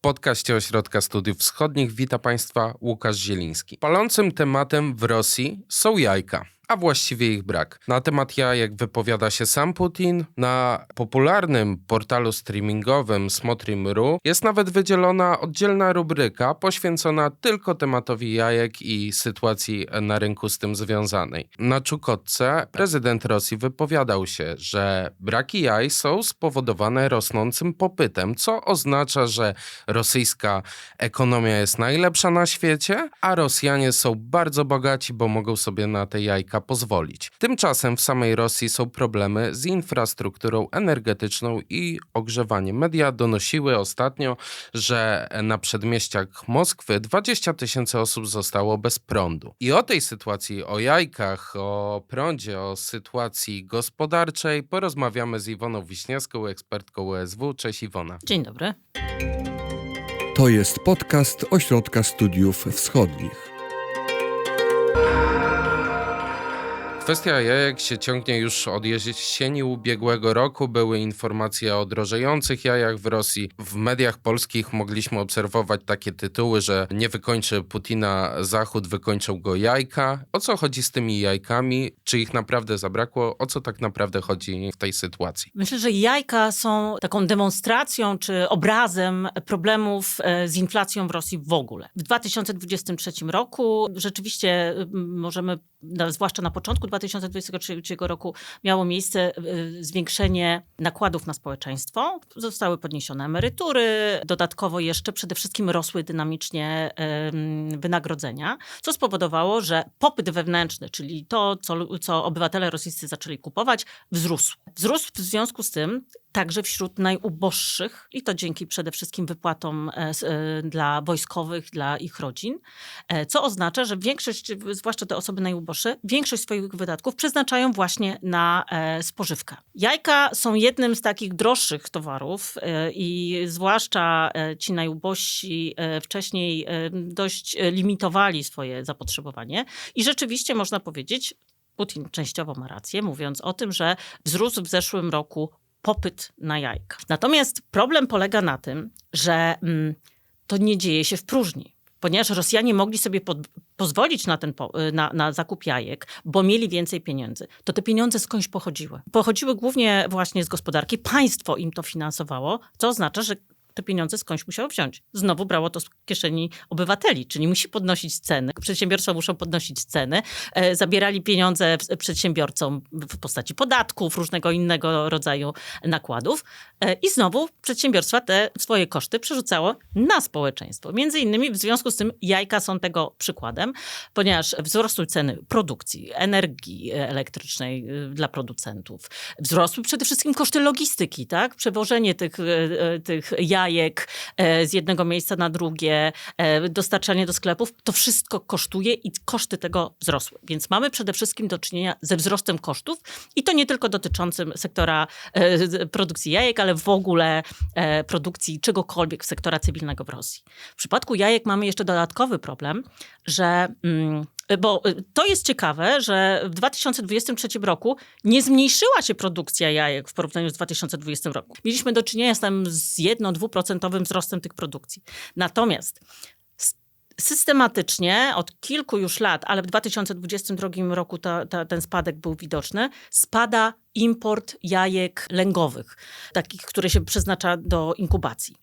podcaście Ośrodka Studiów Wschodnich wita Państwa Łukasz Zieliński. Palącym tematem w Rosji są jajka a właściwie ich brak. Na temat jajek wypowiada się sam Putin. Na popularnym portalu streamingowym Smotrim.ru jest nawet wydzielona oddzielna rubryka poświęcona tylko tematowi jajek i sytuacji na rynku z tym związanej. Na Czukotce prezydent Rosji wypowiadał się, że braki jaj są spowodowane rosnącym popytem, co oznacza, że rosyjska ekonomia jest najlepsza na świecie, a Rosjanie są bardzo bogaci, bo mogą sobie na te jajka pozwolić. Tymczasem w samej Rosji są problemy z infrastrukturą energetyczną i ogrzewaniem. Media donosiły ostatnio, że na przedmieściach Moskwy 20 tysięcy osób zostało bez prądu. I o tej sytuacji, o jajkach, o prądzie, o sytuacji gospodarczej porozmawiamy z Iwoną Wiśniewską, ekspertką USW. Cześć Iwona. Dzień dobry. To jest podcast Ośrodka Studiów Wschodnich. Kwestia jajek się ciągnie już od jesieni ubiegłego roku. Były informacje o drożejących jajach w Rosji. W mediach polskich mogliśmy obserwować takie tytuły, że nie wykończy Putina Zachód, wykończą go jajka. O co chodzi z tymi jajkami? Czy ich naprawdę zabrakło? O co tak naprawdę chodzi w tej sytuacji? Myślę, że jajka są taką demonstracją czy obrazem problemów e, z inflacją w Rosji w ogóle. W 2023 roku rzeczywiście możemy, zwłaszcza na początku 2023 roku miało miejsce y, zwiększenie nakładów na społeczeństwo. Zostały podniesione emerytury, dodatkowo jeszcze przede wszystkim rosły dynamicznie wynagrodzenia, co spowodowało, że popyt wewnętrzny, czyli to, co, co obywatele rosyjscy zaczęli kupować, wzrósł. Wzrósł w związku z tym także wśród najuboższych i to dzięki przede wszystkim wypłatom e, e, dla wojskowych, dla ich rodzin, e, co oznacza, że większość, zwłaszcza te osoby najuboższe, większość swoich wydatków przeznaczają właśnie na spożywkę. Jajka są jednym z takich droższych towarów i zwłaszcza ci najubożsi wcześniej dość limitowali swoje zapotrzebowanie i rzeczywiście można powiedzieć, Putin częściowo ma rację, mówiąc o tym, że wzrósł w zeszłym roku popyt na jajka. Natomiast problem polega na tym, że mm, to nie dzieje się w próżni. Ponieważ Rosjanie mogli sobie pod, pozwolić na, ten, y, na, na zakup jajek, bo mieli więcej pieniędzy, to te pieniądze skądś pochodziły. Pochodziły głównie właśnie z gospodarki. Państwo im to finansowało, co oznacza, że te pieniądze skądś musiało wziąć. Znowu brało to z kieszeni obywateli, czyli musi podnosić ceny. Przedsiębiorstwa muszą podnosić ceny. E, zabierali pieniądze przedsiębiorcom w postaci podatków, różnego innego rodzaju nakładów. E, I znowu przedsiębiorstwa te swoje koszty przerzucało na społeczeństwo. Między innymi w związku z tym jajka są tego przykładem, ponieważ wzrosły ceny produkcji, energii elektrycznej y, dla producentów. Wzrosły przede wszystkim koszty logistyki, tak? Przewożenie tych, tych jajek e, z jednego miejsca na drugie, e, dostarczanie do sklepów, to wszystko kosztuje i koszty tego wzrosły. Więc mamy przede wszystkim do czynienia ze wzrostem kosztów i to nie tylko dotyczącym sektora e, produkcji jajek, ale w ogóle produkcji czegokolwiek sektora cywilnego w Rosji. W przypadku jajek mamy jeszcze dodatkowy problem, że mm, bo y, to jest ciekawe, że w 2023 roku nie zmniejszyła się produkcja jajek w porównaniu z 2020 roku. Mieliśmy do czynienia z, tam z 1-2% wzrostem tych produkcji. Natomiast systematycznie od kilku już lat, ale w 2022 roku ten spadek był widoczny, spada import jajek lęgowych, takich, które się przeznacza do inkubacji.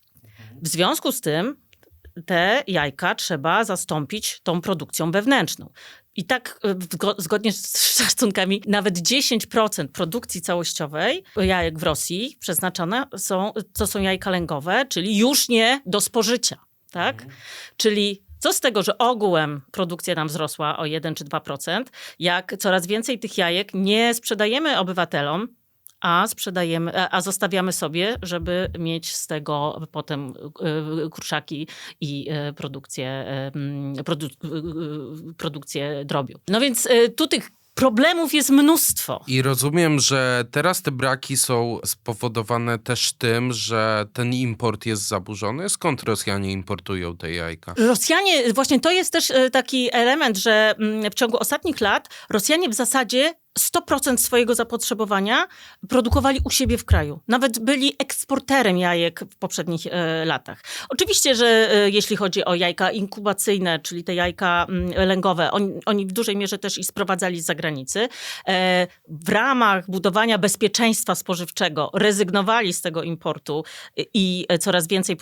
W związku z tym te jajka trzeba zastąpić tą produkcją wewnętrzną. I tak e, zgodnie z szacunkami, nawet 10% produkcji całościowej jajek w Rosji przeznaczone są, to są jajka lęgowe, czyli już nie do spożycia. Tak? Mhm. Czyli co z tego, że ogółem produkcja nam wzrosła o 1 czy 2%, jak coraz więcej tych jajek nie sprzedajemy obywatelom, a sprzedajemy, a zostawiamy sobie, żeby mieć z tego potem e, kurczaki i e, produkcję, e, produ produkcję drobiu. No więc tu tych Problemów jest mnóstwo. I rozumiem, że teraz te braki są spowodowane też tym, że ten import jest zaburzony. Skąd Rosjanie importują te jajka? Rosjanie, właśnie to jest też taki element, że mm, w ciągu ostatnich lat Rosjanie w zasadzie 100% swojego zapotrzebowania produkowali u siebie w kraju. Nawet byli eksporterem jajek w poprzednich e, latach. Oczywiście, że e, jeśli chodzi o jajka inkubacyjne, czyli te jajka mm, lęgowe, oni, oni w dużej mierze też i sprowadzali z zagranicy. E, w ramach budowania bezpieczeństwa spożywczego rezygnowali z tego importu i e, coraz więcej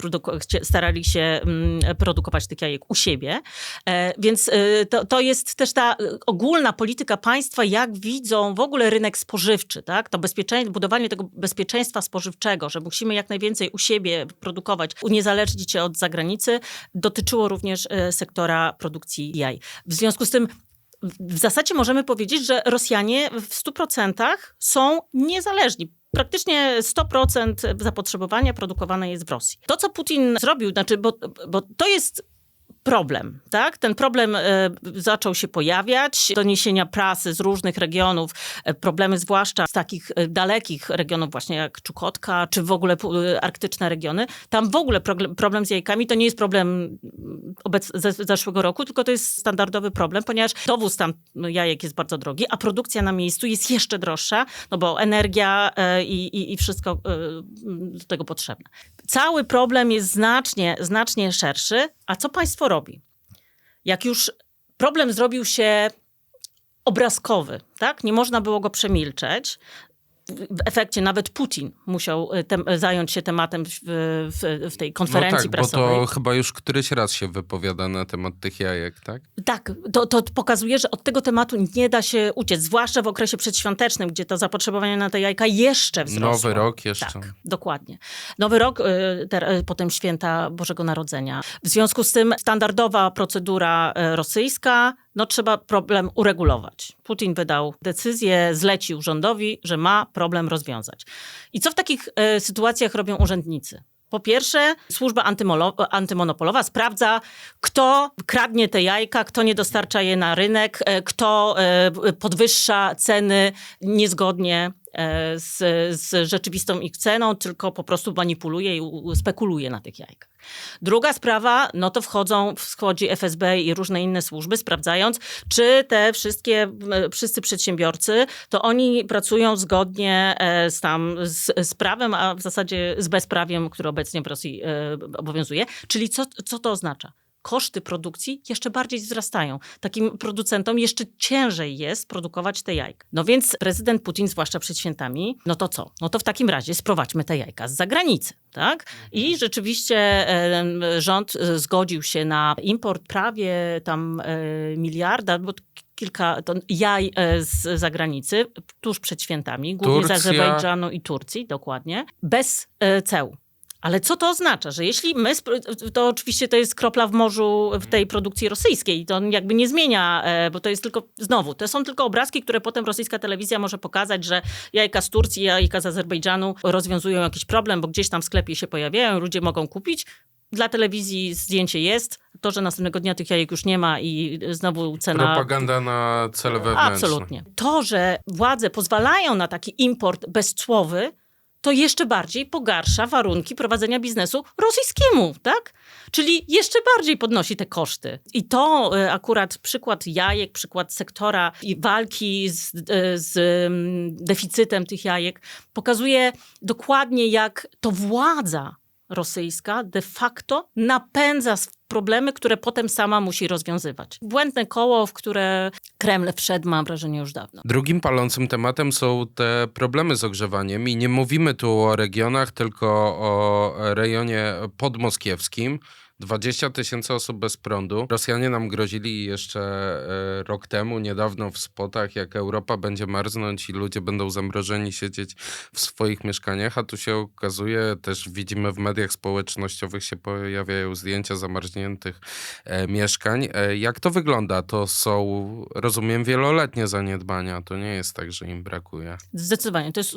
starali się mm, produkować tych jajek u siebie. E, Więc e, to, to jest też ta e, ogólna polityka państwa, jak widzą w ogóle rynek spożywczy, tak? To budowanie tego bezpieczeństwa spożywczego, że musimy jak najwięcej u siebie produkować, uniezależnić się od zagranicy, dotyczyło również e, sektora produkcji jaj. W związku z tym w zasadzie możemy powiedzieć, że Rosjanie w 100% są niezależni. Praktycznie 100% zapotrzebowania produkowane jest w Rosji. To, co Putin zrobił, znaczy, bo, bo to jest problem, tak? Ten problem e, zaczął się pojawiać, doniesienia prasy z różnych regionów, e, problemy zwłaszcza z takich e, dalekich regionów właśnie jak Czukotka, czy w ogóle arktyczne regiony. Tam w ogóle problem z jajkami to nie jest problem mm, obec- z zeszłego roku, tylko to jest standardowy problem, ponieważ dowóz tam no, jajek jest bardzo drogi, a produkcja na miejscu jest jeszcze droższa, no bo energia i, i, i wszystko e, do tego potrzebne. Cały problem jest znacznie, znacznie szerszy, a co państwo robi? Jak już problem zrobił się obrazkowy, tak? Nie można było go przemilczeć. W efekcie nawet Putin musiał e, tem- zająć się tematem w, w, w tej No konferencji tak, bo prasowej. to chyba już któryś raz się wypowiada na temat tych jajek, tak? Tak, to, to pokazuje, że od tego tematu nie da się uciec, zwłaszcza w okresie przedświątecznym, gdzie to zapotrzebowanie na te jajka jeszcze wzrosło. Nowy rok jeszcze. Tak, dokładnie. Nowy rok, y, ter, y, potem święta Bożego Narodzenia. W związku z tym standardowa procedura y, rosyjska, no trzeba problem uregulować. Putin wydał decyzję, zlecił rządowi, że ma problem rozwiązać. I co w takich y, sytuacjach robią urzędnicy? Po pierwsze, służba antymonopolowa sprawdza, kto kradnie te jajka, kto nie dostarcza je na rynek, e, kto e, podwyższa ceny niezgodnie e, z, z rzeczywistą ich ceną, tylko po prostu manipuluje i spekuluje na tych jajkach. Druga sprawa, no to wchodzą, wchodzi FSB i różne inne służby, sprawdzając, czy te wszystkie, m, wszyscy przedsiębiorcy, to oni pracują zgodnie e, z tam, z, z prawem, a w zasadzie z bezprawiem, które obecnie w Rosji e, obowiązuje. Czyli co, co to oznacza? Koszty produkcji jeszcze bardziej wzrastają. Takim producentom jeszcze ciężej jest produkować te jajka. No więc prezydent Putin, zwłaszcza przed świętami, no to co? No to w takim razie sprowadźmy te jajka z zagranicy, tak? I rzeczywiście e, rząd e, zgodził się na import prawie tam e, miliarda, bo kilka ton jaj e, z zagranicy tuż przed świętami, głównie Turcja. z Azerbejdżanu i Turcji, dokładnie, bez ceł. Ale co to oznacza? Że jeśli my, to oczywiście to jest kropla w morzu w tej produkcji rosyjskiej. To jakby nie zmienia, e, bo to jest tylko, znowu, to są tylko obrazki, które potem rosyjska telewizja może pokazać, że jajka z Turcji, jajka z Azerbejdżanu rozwiązują jakiś problem, bo gdzieś tam w sklepie się pojawiają, ludzie mogą kupić. Dla telewizji zdjęcie jest. To, że następnego dnia tych jajek już nie ma i znowu cena Propaganda na cele wewnętrzne. Absolutnie. To, że władze pozwalają na taki import bezcłowy, to jeszcze bardziej pogarsza warunki prowadzenia biznesu rosyjskiemu, tak? Czyli jeszcze bardziej podnosi te koszty. I to e, akurat przykład jajek, przykład sektora i walki z, e, z mm, deficytem tych jajek pokazuje dokładnie, jak to władza rosyjska de facto napędza problemy, które potem sama musi rozwiązywać. Błędne koło, w które Kreml wszedł, mam wrażenie, już dawno. Drugim palącym tematem są te problemy z ogrzewaniem i nie mówimy tu o regionach, tylko o rejonie podmoskiewskim. 20 tysięcy osób bez prądu. Rosjanie nam grozili jeszcze e, rok temu, niedawno w spotach, jak Europa będzie marznąć i ludzie będą zamrożeni siedzieć w swoich mieszkaniach, a tu się okazuje, też widzimy w mediach społecznościowych się pojawiają zdjęcia zamarzniętych e, mieszkań. E, jak to wygląda? To są, rozumiem, wieloletnie zaniedbania. To nie jest tak, że im brakuje. Zdecydowanie. To jest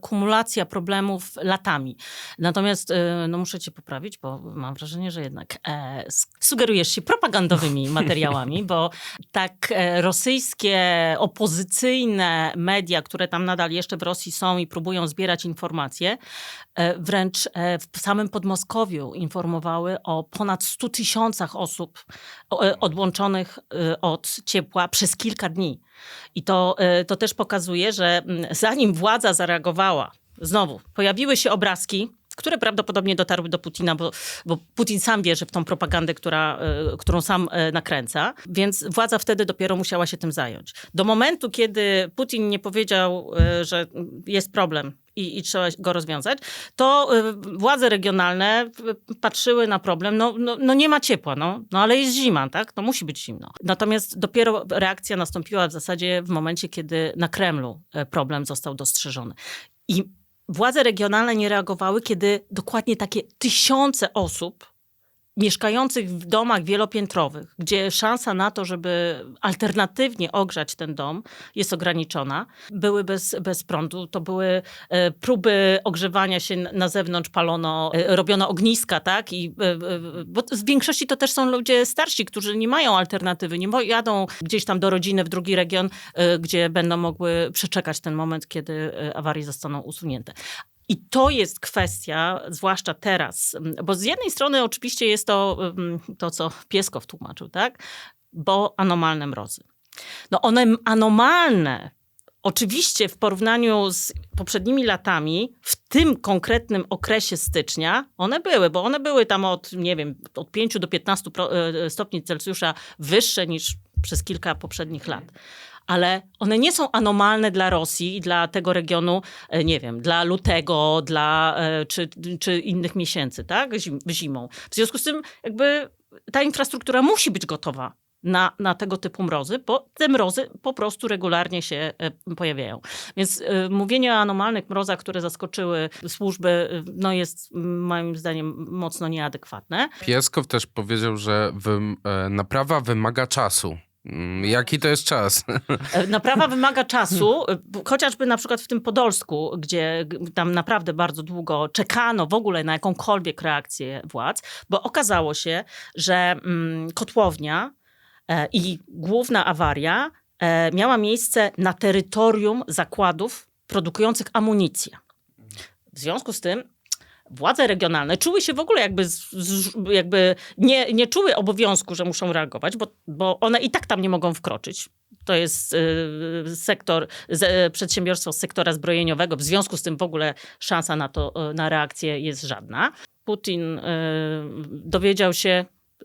kumulacja problemów latami. Natomiast no muszę cię poprawić, bo mam wrażenie, że jednak e, sugerujesz się propagandowymi materiałami, bo tak e, rosyjskie opozycyjne media, które tam nadal jeszcze w Rosji są i próbują zbierać informacje, e, wręcz e, w samym Podmoskowiu informowały o ponad 100 100 tysiącach osób odłączonych od ciepła przez kilka dni. I to, to też pokazuje, że zanim władza zareagowała, znowu pojawiły się obrazki, które prawdopodobnie dotarły do Putina, bo, bo Putin sam wierzy w tą propagandę, która, e, którą sam e, nakręca, więc władza wtedy dopiero musiała się tym zająć. Do momentu, kiedy Putin nie powiedział, e, że jest problem i, i trzeba go rozwiązać, to władze regionalne patrzyły na problem, no, no, no nie ma ciepła, no, no ale jest zima, tak? No musi być zimno. Natomiast dopiero reakcja nastąpiła w zasadzie w momencie, kiedy na Kremlu problem został dostrzeżony. I władze regionalne nie reagowały, kiedy dokładnie takie tysiące osób mieszkających w domach wielopiętrowych, gdzie szansa na to, żeby alternatywnie ogrzać ten dom jest ograniczona, były bez, bez prądu. To były e, próby ogrzewania się na zewnątrz, palono, e, robiono ogniska, tak? I, e, bo w większości to też są ludzie starsi, którzy nie mają alternatywy, nie jadą gdzieś tam do rodziny w drugi region, gdzie będą mogły przeczekać ten moment, kiedy awarie zostaną usunięte. I to jest kwestia, zwłaszcza teraz, bo z jednej strony oczywiście jest to to, co Pieskow tłumaczył, tak? Bo anomalne mrozy. No one anomalne, oczywiście w porównaniu z poprzednimi latami, w tym konkretnym okresie stycznia, one były, bo one były tam od, nie wiem, od 5 do 15 pro- e, stopni Celsjusza wyższe niż przez kilka poprzednich lat ale one nie są anomalne dla Rosji i dla tego regionu, e, nie wiem, dla lutego, dla, e, czy, czy innych miesięcy, tak, Zim, zimą. W związku z tym jakby ta infrastruktura musi być gotowa na, na tego typu mrozy, bo te mrozy po prostu regularnie się e, pojawiają. Więc e, mówienie o anomalnych mrozach, które zaskoczyły służby, no jest moim zdaniem mocno nieadekwatne. Pieskow też powiedział, że naprawa wymaga czasu. Mm, Jaki to jest czas? E, Naprawa wymaga czasu, e, chociażby na przykład w tym Podolsku, gdzie tam naprawdę bardzo długo czekano w ogóle na jakąkolwiek reakcję władz, bo okazało się, że mm, kotłownia e, i główna awaria miała miejsce na terytorium zakładów produkujących amunicję. W związku z tym władze regionalne czuły się w ogóle jakby, jakby nie, nie czuły obowiązku, że muszą reagować, bo, bo one i tak tam nie mogą wkroczyć. To jest y, sektor, z, przedsiębiorstwo z sektora zbrojeniowego. W związku z tym w ogóle szansa na to, y, na reakcję jest żadna. Putin y, dowiedział się,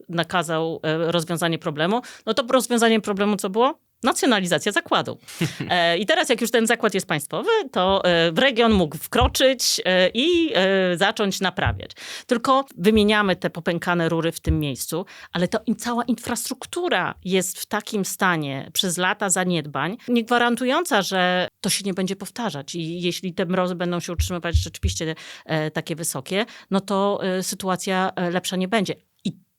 nakazał y, rozwiązanie problemu. No to rozwiązaniem problemu co było? Nacjonalizacja zakładu. E, I teraz, jak już ten zakład jest państwowy, to e, w region mógł wkroczyć e, i zacząć naprawiać. Tylko wymieniamy te popękane rury w tym miejscu, ale to im cała infrastruktura jest w takim stanie przez lata zaniedbań, nie gwarantująca, że to się nie będzie powtarzać. I jeśli te mrozy będą się utrzymywać rzeczywiście takie wysokie, no to sytuacja lepsza nie będzie.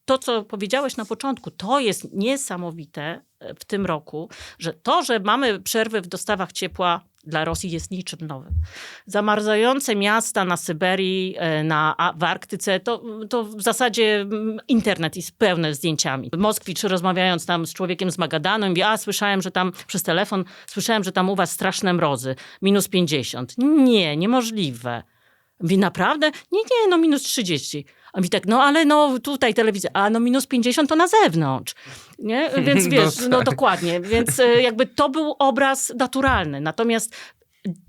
To, co powiedziałeś na początku, to jest niesamowite e, w tym roku, że to, że mamy przerwy w dostawach ciepła dla Rosji jest niczym nowym. Zamarzające miasta na Syberii, e, na, w Arktyce, to, to w zasadzie mm, internet jest pełny zdjęciami. Moskwicz rozmawiając tam z człowiekiem z Magadanu, mówi, a słyszałem, że tam przez telefon, słyszałem, że tam u was straszne mrozy, minus 50. Nie, niemożliwe. Mówi, naprawdę? Nie, nie, no minus 30. A mi tak, no ale no tutaj telewizja, a no minus 50 to na zewnątrz. Nie? Więc No wiesz, no, tak. dokładnie. Więc e, jakby to był obraz naturalny. Natomiast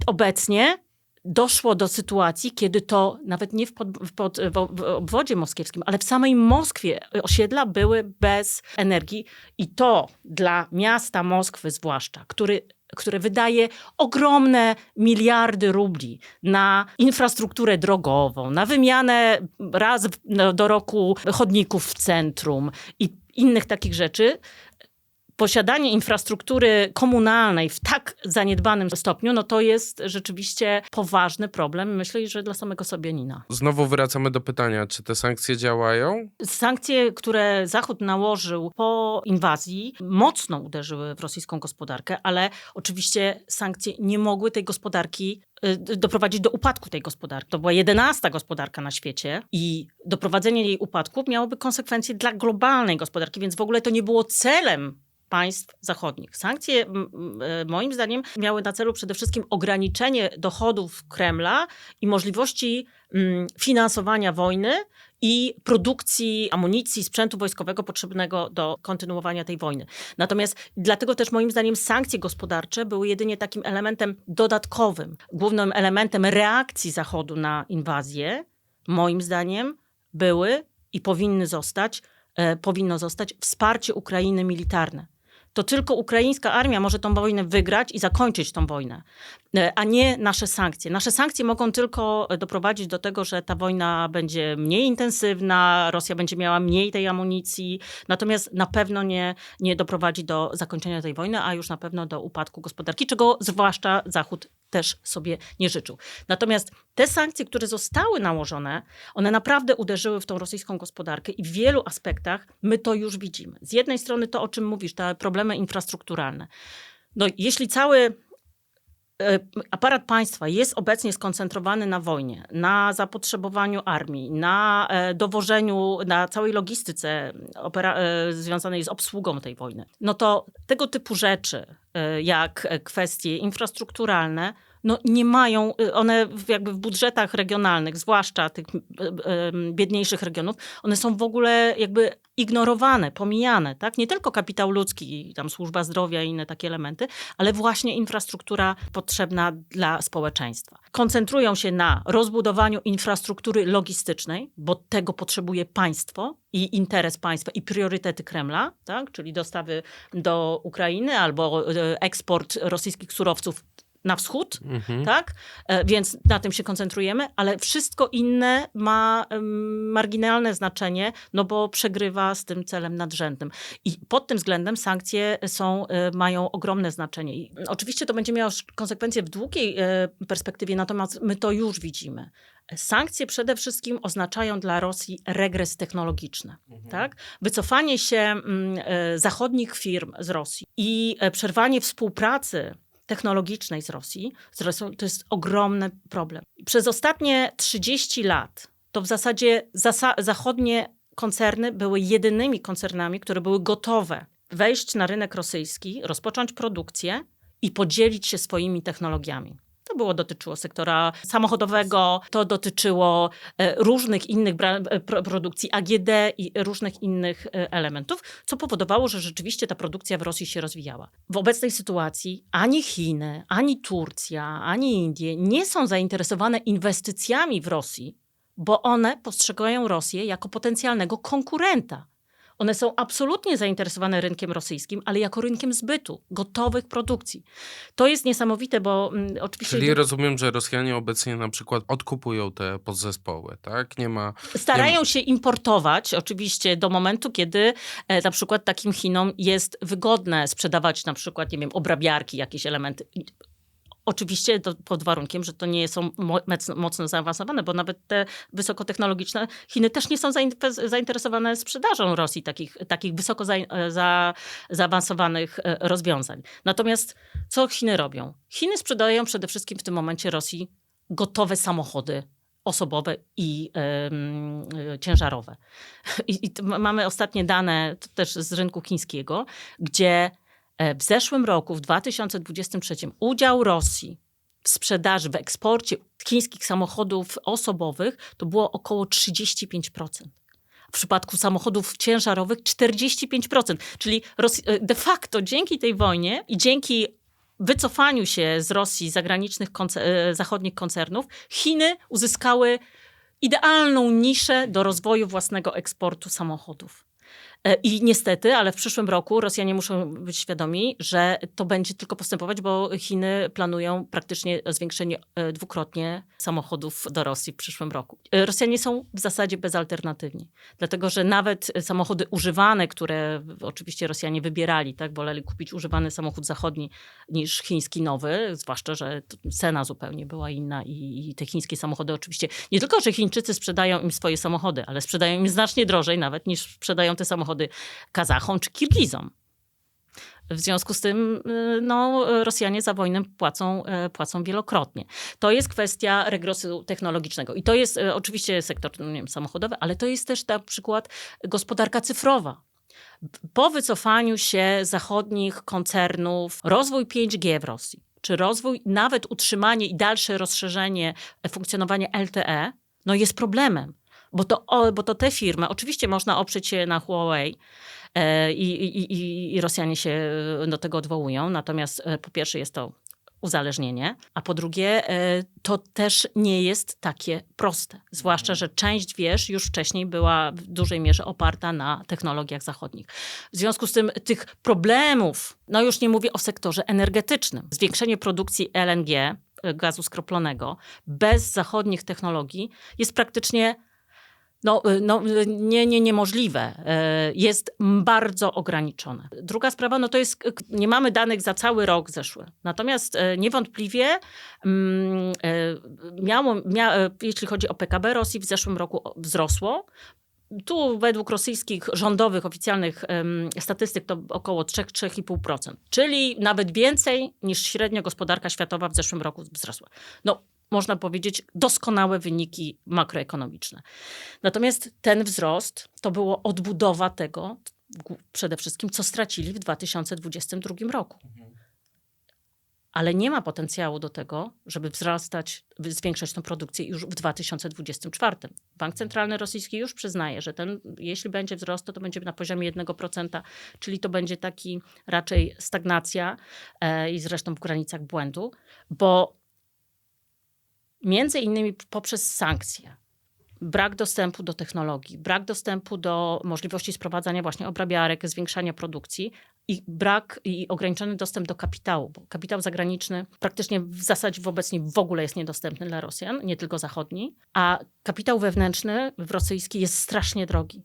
obecnie doszło do sytuacji, kiedy to nawet nie w, pod, w, pod, w obwodzie moskiewskim, ale w samej Moskwie osiedla były bez energii i to dla miasta Moskwy zwłaszcza, który które wydaje ogromne miliardy rubli na infrastrukturę drogową, na wymianę raz no, do roku chodników w centrum i innych takich rzeczy, posiadanie infrastruktury komunalnej w tak zaniedbanym stopniu, no to jest rzeczywiście poważny problem. Myślę, że dla samego Sobianina. Znowu wracamy do pytania, czy te sankcje działają? Sankcje, które Zachód nałożył po inwazji, mocno uderzyły w rosyjską gospodarkę, ale oczywiście sankcje nie mogły tej gospodarki y, doprowadzić do upadku tej gospodarki. To była jedenasta gospodarka na świecie i doprowadzenie jej upadku miałoby konsekwencje dla globalnej gospodarki, więc w ogóle to nie było celem państw zachodnich. Sankcje, e, moim zdaniem, miały na celu przede wszystkim ograniczenie dochodów Kremla i możliwości finansowania wojny i produkcji amunicji, sprzętu wojskowego potrzebnego do kontynuowania tej wojny. Natomiast dlatego też moim zdaniem sankcje gospodarcze były jedynie takim elementem dodatkowym, głównym elementem reakcji Zachodu na inwazję. Moim zdaniem były i powinny zostać, e, powinno zostać wsparcie Ukrainy militarne. To tylko ukraińska armia może tą wojnę wygrać i zakończyć tą wojnę, e, a nie nasze sankcje. Nasze sankcje mogą tylko doprowadzić do tego, że ta wojna będzie mniej intensywna, Rosja będzie miała mniej tej amunicji, natomiast na pewno nie, nie doprowadzi do zakończenia tej wojny, a już na pewno do upadku gospodarki, czego zwłaszcza Zachód też sobie nie życzył. Natomiast te sankcje, które zostały nałożone, one naprawdę uderzyły w tą rosyjską gospodarkę i w wielu aspektach my to już widzimy. Z jednej strony to, o czym mówisz, te problemy infrastrukturalne. No, jeśli cały aparat państwa jest obecnie skoncentrowany na wojnie, na zapotrzebowaniu armii, na e, dowożeniu, na całej logistyce e, związanej z obsługą tej wojny, no to tego typu rzeczy, e, jak kwestie infrastrukturalne, no nie mają, y, one jakby w budżetach regionalnych, zwłaszcza tych y, y, biedniejszych regionów, one są w ogóle jakby ignorowane, pomijane, tak? Nie tylko kapitał ludzki, tam służba zdrowia i inne takie elementy, ale właśnie infrastruktura potrzebna dla społeczeństwa. Koncentrują się na rozbudowaniu infrastruktury logistycznej, bo tego potrzebuje państwo i interes państwa i priorytety Kremla, tak? Czyli dostawy do Ukrainy albo eksport rosyjskich surowców na wschód, Mhm. tak? E, Więc na tym się koncentrujemy, ale wszystko inne ma marginalne znaczenie, no bo przegrywa z tym celem nadrzędnym. I pod tym względem sankcje są, e, mają ogromne znaczenie. I oczywiście to będzie miało konsekwencje w długiej e, perspektywie, natomiast my to już widzimy. Sankcje przede wszystkim oznaczają dla Rosji regres technologiczny. Tak? Wycofanie się mm, zachodnich firm z Rosji i przerwanie współpracy technologicznej z Rosji, z Rosją, to jest ogromny problem. Przez ostatnie 30 lat to w zasadzie zasa- zachodnie koncerny były jedynymi koncernami, które były gotowe wejść na rynek rosyjski, rozpocząć produkcję i podzielić się swoimi technologiami. To było dotyczyło sektora samochodowego, to dotyczyło e, różnych innych e, pro- produkcji AGD i różnych innych e, elementów, co powodowało, że rzeczywiście ta produkcja w Rosji się rozwijała. W obecnej sytuacji ani Chiny, ani Turcja, ani Indie nie są zainteresowane inwestycjami w Rosji, bo one postrzegają Rosję jako potencjalnego konkurenta. One są absolutnie zainteresowane rynkiem rosyjskim, ale jako rynkiem zbytu, gotowych produkcji. To jest niesamowite, bo mm, oczywiście Czyli rozumiem, że Rosjanie obecnie na przykład odkupują te podzespoły, tak? Nie ma... starają się importować, oczywiście do momentu, kiedy e, na przykład takim Chinom jest wygodne sprzedawać na przykład, nie wiem, obrabiarki, jakieś elementy. Oczywiście to pod warunkiem, że to nie są mo- mocno, zaawansowane, bo nawet te wysokotechnologiczne Chiny też nie są zain- zainteresowane sprzedażą Rosji takich, takich wysoko za, za, zaawansowanych e, rozwiązań. Natomiast co Chiny robią? Chiny sprzedają przede wszystkim w tym momencie Rosji gotowe samochody osobowe i em, y, ciężarowe. I, i mamy ostatnie dane też z rynku chińskiego, gdzie e, w zeszłym roku, w 2023, udział Rosji w sprzedaży, w eksporcie chińskich samochodów osobowych to było około 35%. W przypadku samochodów ciężarowych 45%. Czyli e, de facto dzięki tej wojnie i dzięki wycofaniu się z Rosji zagranicznych e, zachodnich koncernów, Chiny uzyskały idealną niszę do rozwoju własnego eksportu samochodów. E, I niestety, ale w przyszłym roku Rosjanie muszą być świadomi, że to będzie tylko postępować, bo Chiny planują praktycznie zwiększenie e, dwukrotnie samochodów do Rosji w przyszłym roku. E, Rosjanie są w zasadzie bezalternatywni, dlatego że nawet samochody używane, które oczywiście Rosjanie wybierali, tak, woleli kupić używany samochód zachodni niż chiński nowy, zwłaszcza, że cena zupełnie była inna i, i te chińskie samochody oczywiście, nie tylko, że Chińczycy sprzedają im swoje samochody, ale sprzedają im znacznie drożej nawet niż sprzedają te samochody Kazachom czy Kirgizom. W związku z tym y, no, Rosjanie za wojnę płacą, e, płacą wielokrotnie. To jest kwestia regresu technologicznego. I to jest e, oczywiście sektor no, wiem, samochodowy, ale to jest też na przykład gospodarka cyfrowa. Po wycofaniu się zachodnich koncernów, rozwój 5G w Rosji, czy rozwój, nawet utrzymanie i dalsze rozszerzenie funkcjonowania LTE, no jest problemem. Bo to, bo to te firmy, oczywiście można oprzeć się na Huawei, e, i, i, i, Rosjanie się do tego odwołują, natomiast e, po pierwsze jest to uzależnienie, a po drugie e, to też nie jest takie proste. Zwłaszcza, że część wież już wcześniej była w dużej mierze oparta na technologiach zachodnich. W związku z tym tych problemów, no już nie mówię o sektorze energetycznym, zwiększenie produkcji LNG, gazu skroplonego, bez zachodnich technologii jest praktycznie no, y, no, nie, nie, niemożliwe. Y, Jest bardzo ograniczone. Druga sprawa, no to jest, nie mamy danych za cały rok zeszły. Natomiast e, niewątpliwie mm, e, miało, mia, e, jeśli chodzi o PKB Rosji, w zeszłym roku wzrosło. Tu według rosyjskich rządowych, oficjalnych em, statystyk to około 3-3,5%, czyli nawet więcej niż średnio gospodarka światowa w zeszłym roku wzrosła. No, można powiedzieć, doskonałe wyniki makroekonomiczne. Natomiast ten wzrost to było odbudowa tego, przede wszystkim, co stracili w 2022 roku. Ale nie ma potencjału do tego, żeby wzrastać, zwiększać tą produkcję już w 2024. Bank Centralny Rosyjski już przyznaje, że ten, jeśli będzie wzrost, to, to będzie na poziomie 1%, czyli to będzie taki raczej stagnacja e, i zresztą w granicach błędu, bo między innymi poprzez sankcje, brak dostępu do technologii, brak dostępu do możliwości sprowadzania właśnie obrabiarek, zwiększania produkcji i brak i ograniczony dostęp do kapitału, bo kapitał zagraniczny praktycznie w zasadzie obecnie w ogóle jest niedostępny dla Rosjan, nie tylko zachodni, a kapitał wewnętrzny w rosyjski jest strasznie drogi.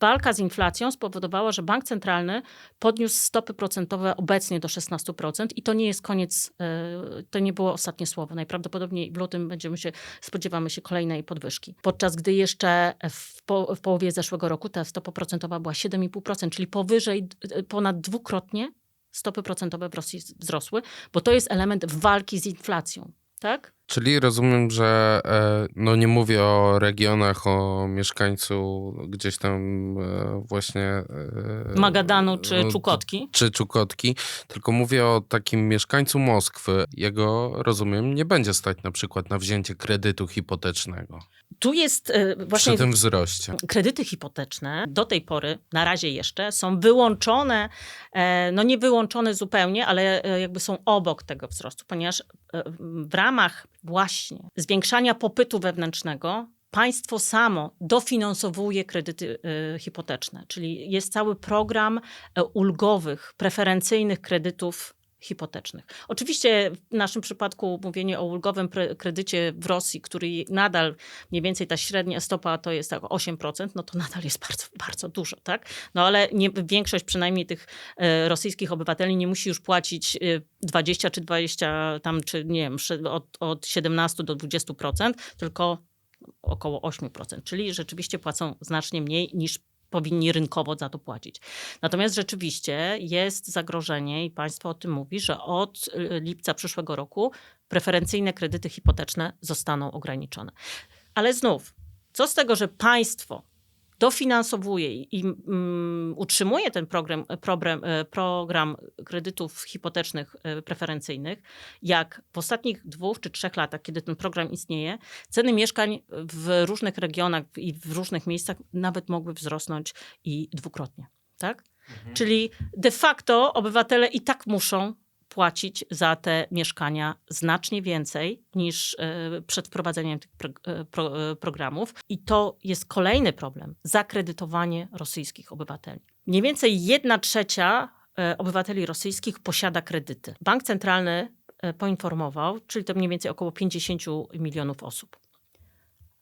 Walka z inflacją spowodowała, że bank centralny podniósł stopy procentowe obecnie do 16% i to nie jest koniec, e, to nie było ostatnie słowo. Najprawdopodobniej w lutym będziemy się, spodziewamy się kolejnej podwyżki. Podczas gdy jeszcze w, po, w połowie zeszłego roku ta stopa procentowa była 7,5%, czyli powyżej, e, ponad dwukrotnie stopy procentowe w Rosji wzrosły, bo to jest element walki z inflacją. Tak? Czyli rozumiem, że e, no nie mówię o regionach, o mieszkańcu gdzieś tam e, właśnie... E, Magadanu czy no, Czukotki. Czy Czukotki, tylko mówię o takim mieszkańcu Moskwy. Jego, rozumiem, nie będzie stać na przykład na wzięcie kredytu hipotecznego Tu jest właśnie przy tym wzroście. kredyty hipoteczne do tej pory, na razie jeszcze, są wyłączone, no nie wyłączone zupełnie, ale jakby są obok tego wzrostu, ponieważ w ramach właśnie. Zwiększania popytu wewnętrznego państwo samo dofinansowuje kredyty e, hipoteczne, czyli jest cały program e, ulgowych, preferencyjnych kredytów hipotecznych. Oczywiście w naszym przypadku mówienie o ulgowym kredycie w Rosji, który nadal mniej więcej ta średnia stopa to jest tak 8%, no to nadal jest bardzo, bardzo dużo, tak? No ale nie, większość przynajmniej tych e, rosyjskich obywateli nie musi już płacić e, 20 czy 20 tam, czy nie wiem, od, od 17 do 20%, tylko około 8%, czyli rzeczywiście płacą znacznie mniej niż powinni rynkowo za to płacić. Natomiast rzeczywiście jest zagrożenie i państwo o tym mówi, że od y, lipca przyszłego roku preferencyjne kredyty hipoteczne zostaną ograniczone. Ale znów, co z tego, że państwo dofinansowuje i mm, utrzymuje ten program, program, e, program kredytów hipotecznych e, preferencyjnych, jak w ostatnich dwóch czy trzech latach, kiedy ten program istnieje, ceny mieszkań w różnych regionach i w różnych miejscach nawet mogły wzrosnąć i dwukrotnie. Tak? Czyli de facto obywatele i tak muszą płacić za te mieszkania znacznie więcej niż e, przed wprowadzeniem tych pro, e, pro, e, programów. I to jest kolejny problem zakredytowanie rosyjskich obywateli. Mniej więcej jedna trzecia obywateli rosyjskich posiada kredyty. Bank centralny poinformował, czyli to mniej więcej około 50 milionów osób.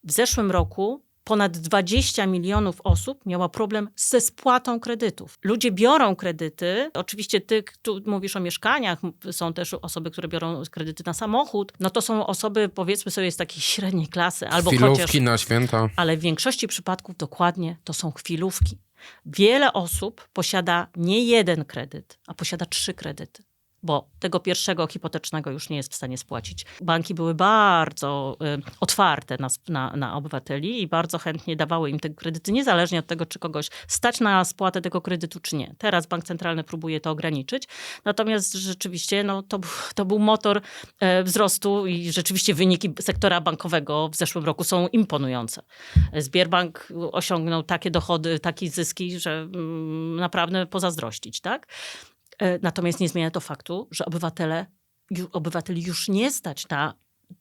W zeszłym roku ponad 20 milionów osób miało problem ze spłatą kredytów. Ludzie biorą kredyty, oczywiście ty, tu mówisz o mieszkaniach, są też osoby, które biorą kredyty na samochód, no to są osoby powiedzmy sobie z takiej średniej klasy, albo Chwilówki chociaż na święta. ale w większości przypadków dokładnie to są chwilówki. Wiele osób posiada nie jeden kredyt, a posiada trzy kredyty. Bo tego pierwszego hipotecznego już nie jest w stanie spłacić. Banki były bardzo y, otwarte na, na, na obywateli i bardzo chętnie dawały im te kredyty, niezależnie od tego, czy kogoś stać na spłatę tego kredytu, czy nie. Teraz bank centralny próbuje to ograniczyć, natomiast rzeczywiście no, to, to był motor e, wzrostu i rzeczywiście wyniki sektora bankowego w zeszłym roku są imponujące. Sbierbank osiągnął takie dochody, takie zyski, że mm, naprawdę pozazdrościć, tak? E, Natomiast nie zmienia to faktu, że obywatele, obywateli już nie stać na,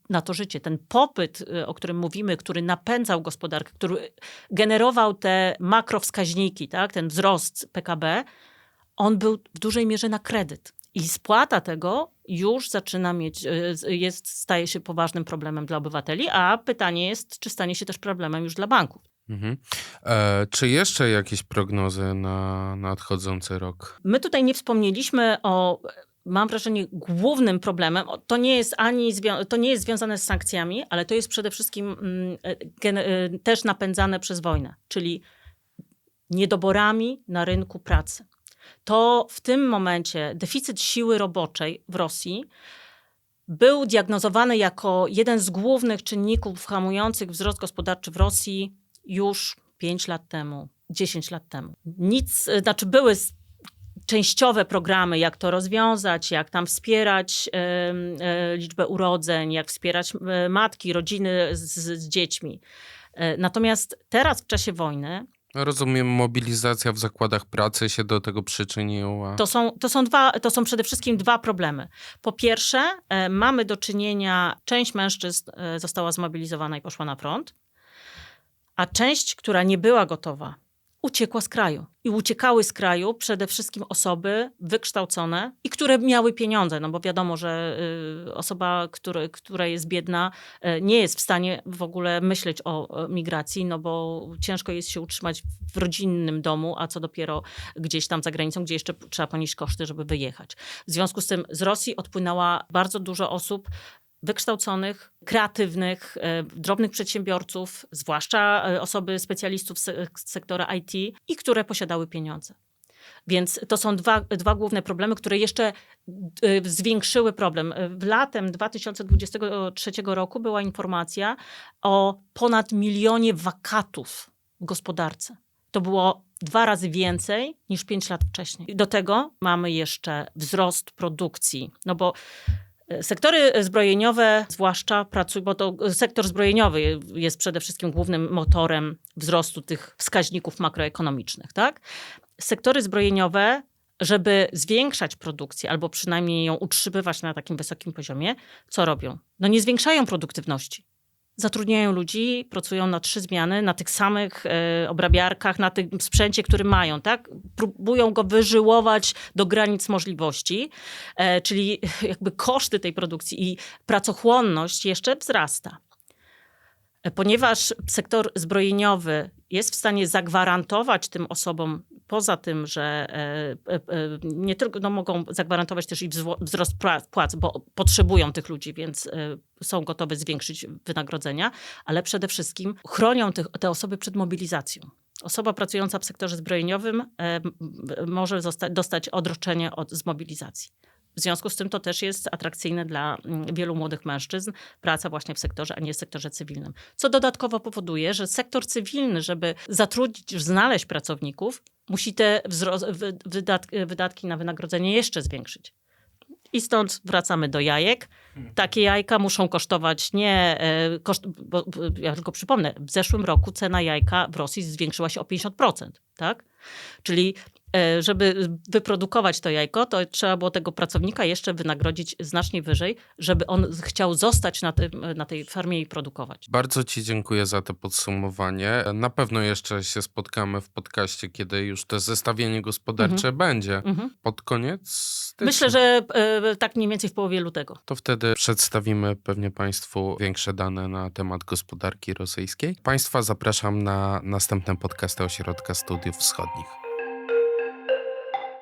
na to życie. Ten popyt, y, o którym mówimy, który napędzał gospodarkę, który generował te makrowskaźniki, tak? ten wzrost PKB, on był w dużej mierze na kredyt. I spłata tego już zaczyna mieć, y, jest, staje się poważnym problemem dla obywateli, a pytanie jest, czy stanie się też problemem już dla banków. Mhm. E, czy jeszcze jakieś prognozy na nadchodzący rok? My tutaj nie wspomnieliśmy o, mam wrażenie, głównym problemem. To nie jest ani to nie jest związane z sankcjami, ale to jest przede wszystkim mm, e, e, też napędzane przez wojnę, czyli niedoborami na rynku pracy. To w tym momencie deficyt siły roboczej w Rosji był diagnozowany jako jeden z głównych czynników hamujących wzrost gospodarczy w Rosji już 5 lat temu, 10 lat temu. Nic, e, znaczy były częściowe programy, jak to rozwiązać, jak tam wspierać e, liczbę urodzeń, jak wspierać e, matki, rodziny z, z dziećmi. Natomiast teraz w czasie wojny Rozumiem, mobilizacja w zakładach pracy się do tego przyczyniła. To są, to, są dwa, to są przede wszystkim dwa problemy. Po pierwsze, mamy do czynienia, część mężczyzn została zmobilizowana i poszła na front, a część, która nie była gotowa, uciekła z kraju. I uciekały z kraju przede wszystkim osoby wykształcone i które miały pieniądze, no bo wiadomo, że y, osoba, który, która jest biedna, y, nie jest w stanie w ogóle myśleć o, migracji, no bo ciężko jest się utrzymać w rodzinnym domu, a co dopiero gdzieś tam za granicą, gdzie jeszcze trzeba ponieść koszty, żeby wyjechać. W związku z tym z Rosji odpłynęła bardzo dużo osób wykształconych, kreatywnych, e, drobnych przedsiębiorców, zwłaszcza e, osoby specjalistów z sektora IT i które posiadały pieniądze. Więc to są dwa, dwa główne problemy, które jeszcze e, zwiększyły problem. Latem 2023 roku była informacja o ponad milionie wakatów w gospodarce. To było dwa razy więcej niż pięć lat wcześniej. Do tego mamy jeszcze wzrost produkcji, no bo Sektory zbrojeniowe zwłaszcza pracują, bo to sektor zbrojeniowy jest przede wszystkim głównym motorem wzrostu tych wskaźników makroekonomicznych, tak? Sektory zbrojeniowe, żeby zwiększać produkcję albo przynajmniej ją utrzymywać na takim wysokim poziomie, co robią? No nie zwiększają produktywności. Zatrudniają ludzi, pracują na trzy zmiany, na tych samych e, obrabiarkach, na tym sprzęcie, który mają, tak? Próbują go wyżyłować do granic możliwości, e, czyli jakby koszty tej produkcji i pracochłonność jeszcze wzrasta. E, Ponieważ sektor zbrojeniowy jest w stanie zagwarantować tym osobom, poza tym, że e, e, e, nie tylko no, mogą zagwarantować też i wzrost płac- bo potrzebują tych ludzi, więc są gotowe zwiększyć wynagrodzenia, ale przede wszystkim chronią tych, te osoby przed mobilizacją. Osoba pracująca w sektorze zbrojeniowym może dostać odroczenie od, z mobilizacji. W związku z tym to też jest atrakcyjne dla mm, wielu młodych mężczyzn, praca właśnie w sektorze, a nie w sektorze cywilnym. Co dodatkowo powoduje, że sektor cywilny, żeby zatrudnić, znaleźć pracowników, musi te wydatki, wydatki na wynagrodzenie jeszcze zwiększyć. I stąd wracamy do jajek. Takie jajka muszą kosztować nie. e, Koszt, bo, ja tylko przypomnę, w zeszłym roku cena jajka w Rosji zwiększyła się o 50%. Tak? Czyli żeby wyprodukować to jajko, to trzeba było tego pracownika jeszcze wynagrodzić znacznie wyżej, żeby on chciał zostać na, tym, na tej farmie i produkować. Bardzo Ci dziękuję za to podsumowanie. Na pewno jeszcze się spotkamy w podcaście, kiedy już to zestawienie gospodarcze będzie. Mhm. Pod koniec stycznia. Myślę, że e, tak mniej więcej w połowie lutego. To wtedy przedstawimy pewnie Państwu większe dane na temat gospodarki rosyjskiej. Państwa zapraszam na następne podcasty Ośrodka Studiów Wschodnich.